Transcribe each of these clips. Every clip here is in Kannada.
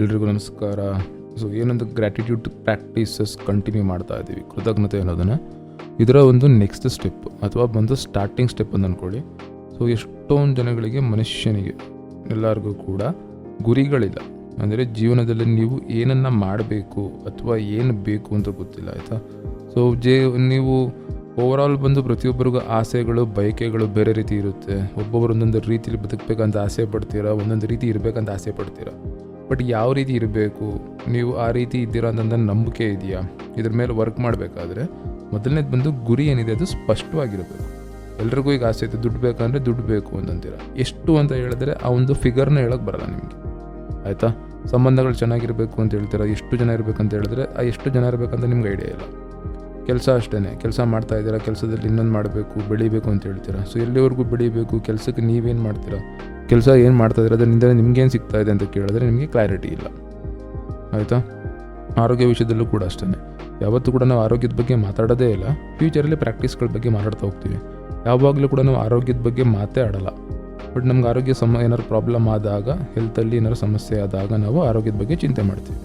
ಎಲ್ರಿಗೂ ನಮಸ್ಕಾರ. ಸೊ ಏನೊಂದು ಗ್ರ್ಯಾಟಿಟ್ಯೂಡ್ ಪ್ರಾಕ್ಟೀಸಸ್ ಕಂಟಿನ್ಯೂ ಮಾಡ್ತಾ ಇದ್ದೀವಿ ಕೃತಜ್ಞತೆ ಅನ್ನೋದನ್ನು. ಇದರ ಒಂದು ನೆಕ್ಸ್ಟ್ ಸ್ಟೆಪ್ ಅಥವಾ ಬಂದು ಸ್ಟಾರ್ಟಿಂಗ್ ಸ್ಟೆಪ್ ಅಂತ ಅಂದ್ಕೊಳ್ಳಿ ಸೊ ಎಷ್ಟೊಂದು ಜನಗಳಿಗೆ ಮನುಷ್ಯನಿಗೆ, ಎಲ್ಲರಿಗೂ ಕೂಡ ಗುರಿಗಳಿಲ್ಲ. ಅಂದರೆ ಜೀವನದಲ್ಲಿ ನೀವು ಏನನ್ನು ಮಾಡಬೇಕು ಅಥವಾ ಏನು ಬೇಕು ಅಂತ ಗೊತ್ತಿಲ್ಲ, ಆಯಿತಾ? ಸೊ ಜೇ, ನೀವು ಓವರಾಲ್ ಬಂದು ಪ್ರತಿಯೊಬ್ಬರಿಗೂ ಆಸೆಗಳು, ಬಯಕೆಗಳು ಬೇರೆ ರೀತಿ ಇರುತ್ತೆ. ಒಬ್ಬೊಬ್ಬರು ಒಂದೊಂದು ರೀತಿಯಲ್ಲಿ ಬದುಕಬೇಕಂತ ಆಸೆ ಪಡ್ತೀರಾ? ಒಂದೊಂದು ರೀತಿ ಇರಬೇಕಂತ ಆಸೆ ಪಡ್ತೀರಾ? ಬಟ್ ಯಾವ ರೀತಿ ಇರಬೇಕು? ನೀವು ಆ ರೀತಿ ಇದ್ದೀರಾ ಅಂತಂದ ನಂಬಿಕೆ ಇದೆಯಾ? ಇದ್ರ ಮೇಲೆ ವರ್ಕ್ ಮಾಡಬೇಕಾದ್ರೆ ಮೊದಲನೇದು ಬಂದು ಗುರಿ ಏನಿದೆ ಅದು ಸ್ಪಷ್ಟವಾಗಿರಬೇಕು. ಎಲ್ರಿಗೂ ಈಗ ಆಸೆ ಇದೆ ದುಡ್ಡು ಬೇಕಂದರೆ ದುಡ್ಡು ಬೇಕು ಅಂತಂತೀರ. ಎಷ್ಟು ಅಂತ ಹೇಳಿದ್ರೆ ಆ ಒಂದು ಫಿಗರ್ನ ಹೇಳೋಕ್ಕೆ ಬರಲ್ಲ ನಿಮಗೆ. ಆಯಿತಾ? ಸಂಬಂಧಗಳು ಚೆನ್ನಾಗಿರಬೇಕು ಅಂತ ಹೇಳ್ತೀರ? ಎಷ್ಟು ಜನ ಇರಬೇಕಂತ ಹೇಳಿದ್ರೆ ಆ ಎಷ್ಟು ಜನ ಇರಬೇಕಂತ ನಿಮ್ಗೆ ಐಡಿಯಾ ಇಲ್ಲ. ಕೆಲಸ ಅಷ್ಟೇ ಕೆಲಸ ಮಾಡ್ತಾ ಇದ್ದೀರಾ? ಕೆಲಸದಲ್ಲಿ ಇನ್ನೊಂದು ಮಾಡಬೇಕು, ಬೆಳಿಬೇಕು ಅಂತ ಹೇಳ್ತೀರಾ? ಸೊ ಎಲ್ಲಿವರೆಗೂ ಬೆಳಿಬೇಕು? ಕೆಲಸಕ್ಕೆ ನೀವೇನು ಮಾಡ್ತೀರಾ? ಕೆಲಸ ಏನು ಮಾಡ್ತಾ ಅದರಿಂದ ನಿಮ್ಗೇನು ಸಿಗ್ತಾ ಇದೆ ಅಂತ ಕೇಳಿದ್ರೆ ನಿಮಗೆ ಕ್ಲಾರಿಟಿ ಇಲ್ಲ. ಆಯಿತಾ? ಆರೋಗ್ಯ ವಿಷಯದಲ್ಲೂ ಕೂಡ ಅಷ್ಟೇ ಯಾವತ್ತೂ ಕೂಡ ನಾವು ಆರೋಗ್ಯದ ಬಗ್ಗೆ ಮಾತಾಡೋದೇ ಇಲ್ಲ. ಫ್ಯೂಚರಲ್ಲಿ ಪ್ರಾಕ್ಟೀಸ್ಗಳ ಬಗ್ಗೆ ಮಾತಾಡ್ತಾ ಹೋಗ್ತೀವಿ. ಯಾವಾಗಲೂ ಕೂಡ ನಾವು ಆರೋಗ್ಯದ ಬಗ್ಗೆ ಮಾತೇ ಆಡಲ್ಲ. ಬಟ್ ನಮ್ಗೆ ಆರೋಗ್ಯ ಸಮ, ಏನಾದ್ರು ಪ್ರಾಬ್ಲಮ್ ಆದಾಗ ಹೆಲ್ತಲ್ಲಿ ಏನಾದ್ರು ಸಮಸ್ಯೆ ಆದಾಗ ನಾವು ಆರೋಗ್ಯದ ಬಗ್ಗೆ ಚಿಂತೆ ಮಾಡ್ತೀವಿ.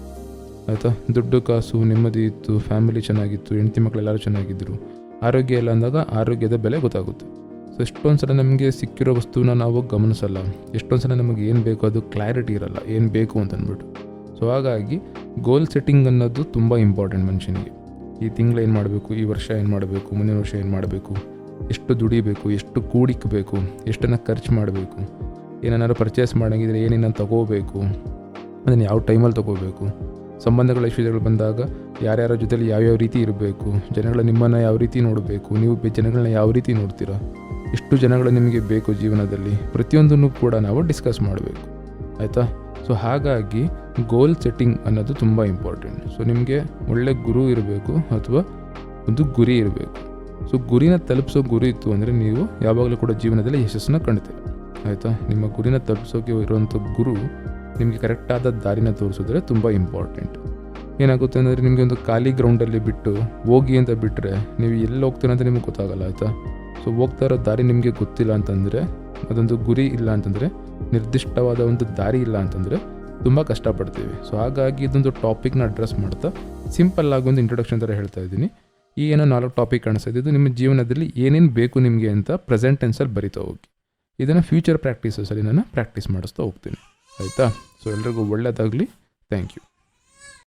ಆಯಿತಾ? ದುಡ್ಡು, ಕಾಸು, ನೆಮ್ಮದಿ ಇತ್ತು ಫ್ಯಾಮಿಲಿ ಚೆನ್ನಾಗಿತ್ತು, ಹೆಂಡತಿ ಮಕ್ಕಳೆಲ್ಲರೂ ಚೆನ್ನಾಗಿದ್ದರು ಆರೋಗ್ಯ ಇಲ್ಲ ಅಂದಾಗ ಆರೋಗ್ಯದ ಬೆಲೆ ಗೊತ್ತಾಗುತ್ತೆ. ಸೊ ಎಷ್ಟೊಂದು ಸಲ ನಮಗೆ ಸಿಕ್ಕಿರೋ ವಸ್ತುವನ್ನ ನಾವು ಗಮನಿಸಲ್ಲ. ಎಷ್ಟೊಂದು ಸಲ ನಮಗೆ ಏನು ಬೇಕು ಅದು ಕ್ಲಾರಿಟಿ ಇರಲ್ಲ. ಏನು ಬೇಕು ಅಂತ ಅಂದ್ಬಿಟ್ಟು. ಸೊ ಹಾಗಾಗಿ ಗೋಲ್ ಸೆಟ್ಟಿಂಗ್ ಅನ್ನೋದು ತುಂಬ ಇಂಪಾರ್ಟೆಂಟ್ ಮನುಷ್ಯನಿಗೆ. ಈ ತಿಂಗಳು ಏನು ಮಾಡಬೇಕು, ಈ ವರ್ಷ ಏನು ಮಾಡಬೇಕು, ಮುಂದಿನ ವರ್ಷ ಏನು ಮಾಡಬೇಕು, ಎಷ್ಟು ದುಡಿಬೇಕು, ಎಷ್ಟು ಕೂಡಿಕಬೇಕು, ಎಷ್ಟನ್ನು ಖರ್ಚು ಮಾಡಬೇಕು ಏನೇನಾದ್ರು ಪರ್ಚೇಸ್ ಮಾಡೋಂಗಿದ್ರೆ ಏನೇನು ತಗೋಬೇಕು, ಅದನ್ನು ಯಾವ ಟೈಮಲ್ಲಿ ತಗೋಬೇಕು, ಸಂಬಂಧಗಳ ವಿಷಯಗಳು ಬಂದಾಗ ಯಾರ್ಯಾರ ಜೊತೆಲಿ ಯಾವ್ಯಾವ ರೀತಿ ಇರಬೇಕು, ಜನಗಳ ನಿಮ್ಮನ್ನು ಯಾವ ರೀತಿ ನೋಡಬೇಕು, ನೀವು ಜನಗಳನ್ನ ಯಾವ ರೀತಿ ನೋಡ್ತೀರಾ? ಎಷ್ಟು ಜನಗಳು ನಿಮಗೆ ಬೇಕು ಜೀವನದಲ್ಲಿ. ಪ್ರತಿಯೊಂದನ್ನು ಕೂಡ ನಾವು ಡಿಸ್ಕಸ್ ಮಾಡಬೇಕು. ಆಯಿತಾ? ಸೊ ಹಾಗಾಗಿ ಗೋಲ್ ಸೆಟ್ಟಿಂಗ್ ಅನ್ನೋದು ತುಂಬ ಇಂಪಾರ್ಟೆಂಟ್ ಸೊ ನಿಮಗೆ ಒಳ್ಳೆ ಗುರು ಇರಬೇಕು ಅಥವಾ ಒಂದು ಗುರಿ ಇರಬೇಕು. ಸೊ ಗುರಿನ ತಲುಪಿಸೋ ಗುರಿ ಇತ್ತು ಅಂದರೆ ನೀವು ಯಾವಾಗಲೂ ಕೂಡ ಜೀವನದಲ್ಲಿ ಯಶಸ್ಸನ್ನು ಕಾಣ್ತೀರ. ಆಯಿತಾ? ನಿಮ್ಮ ಗುರಿನ ತಲುಪಿಸೋಕೆ ಇರುವಂಥ ಗುರು ನಿಮಗೆ ಕರೆಕ್ಟಾದ ದಾರಿನ ತೋರಿಸಿದ್ರೆ ತುಂಬ ಇಂಪಾರ್ಟೆಂಟ್ ಏನಾಗುತ್ತೆ ಅಂದರೆ ನಿಮಗೆ ಒಂದು ಖಾಲಿ ಗ್ರೌಂಡಲ್ಲಿ ಬಿಟ್ಟು ಹೋಗಿ ಅಂತ ಬಿಟ್ಟರೆ ನೀವು ಎಲ್ಲಿ ಹೋಗ್ತೀರ ಅಂತ ನಿಮಗೆ ಗೊತ್ತಾಗಲ್ಲ, ಆಯಿತಾ? ಸೊ ಹೋಗ್ತಾ ಇರೋ ದಾರಿ ನಿಮಗೆ ಗೊತ್ತಿಲ್ಲ ಅಂತಂದರೆ, ಅದೊಂದು ಗುರಿ ಇಲ್ಲ ಅಂತಂದರೆ, ನಿರ್ದಿಷ್ಟವಾದ ಒಂದು ದಾರಿ ಇಲ್ಲ ಅಂತಂದರೆ ತುಂಬ ಕಷ್ಟಪಡ್ತೀವಿ. ಸೊ ಹಾಗಾಗಿ ಇದೊಂದು ಟಾಪಿಕ್ನ ಅಡ್ರೆಸ್ ಮಾಡ್ತಾ ಸಿಂಪಲ್ ಆಗಿ ಒಂದು ಇಂಟ್ರೊಡಕ್ಷನ್ ಥರ ಹೇಳ್ತಾ ಇದ್ದೀನಿ. ಈ ಏನೋ ನಾಲ್ಕು ಟಾಪಿಕ್ ಕಾಣಿಸ್ತಾ ಇದು ನಿಮ್ಮ ಜೀವನದಲ್ಲಿ ಏನೇನು ಬೇಕು ನಿಮಗೆ ಅಂತ ಪ್ರೆಸೆಂಟ್ ಟೆನ್ಸಲ್ಲಿ ಬರಿತಾ ಹೋಗಿ. ಇದನ್ನು ಫ್ಯೂಚರ್ ಪ್ರಾಕ್ಟೀಸಸಲ್ಲಿ ನಾನು ಪ್ರಾಕ್ಟೀಸ್ ಮಾಡಿಸ್ತಾ ಹೋಗ್ತೀನಿ. ಆಯಿತಾ? ಸೊ ಎಲ್ರಿಗೂ ಒಳ್ಳೆಯದಾಗಲಿ ಥ್ಯಾಂಕ್ ಯು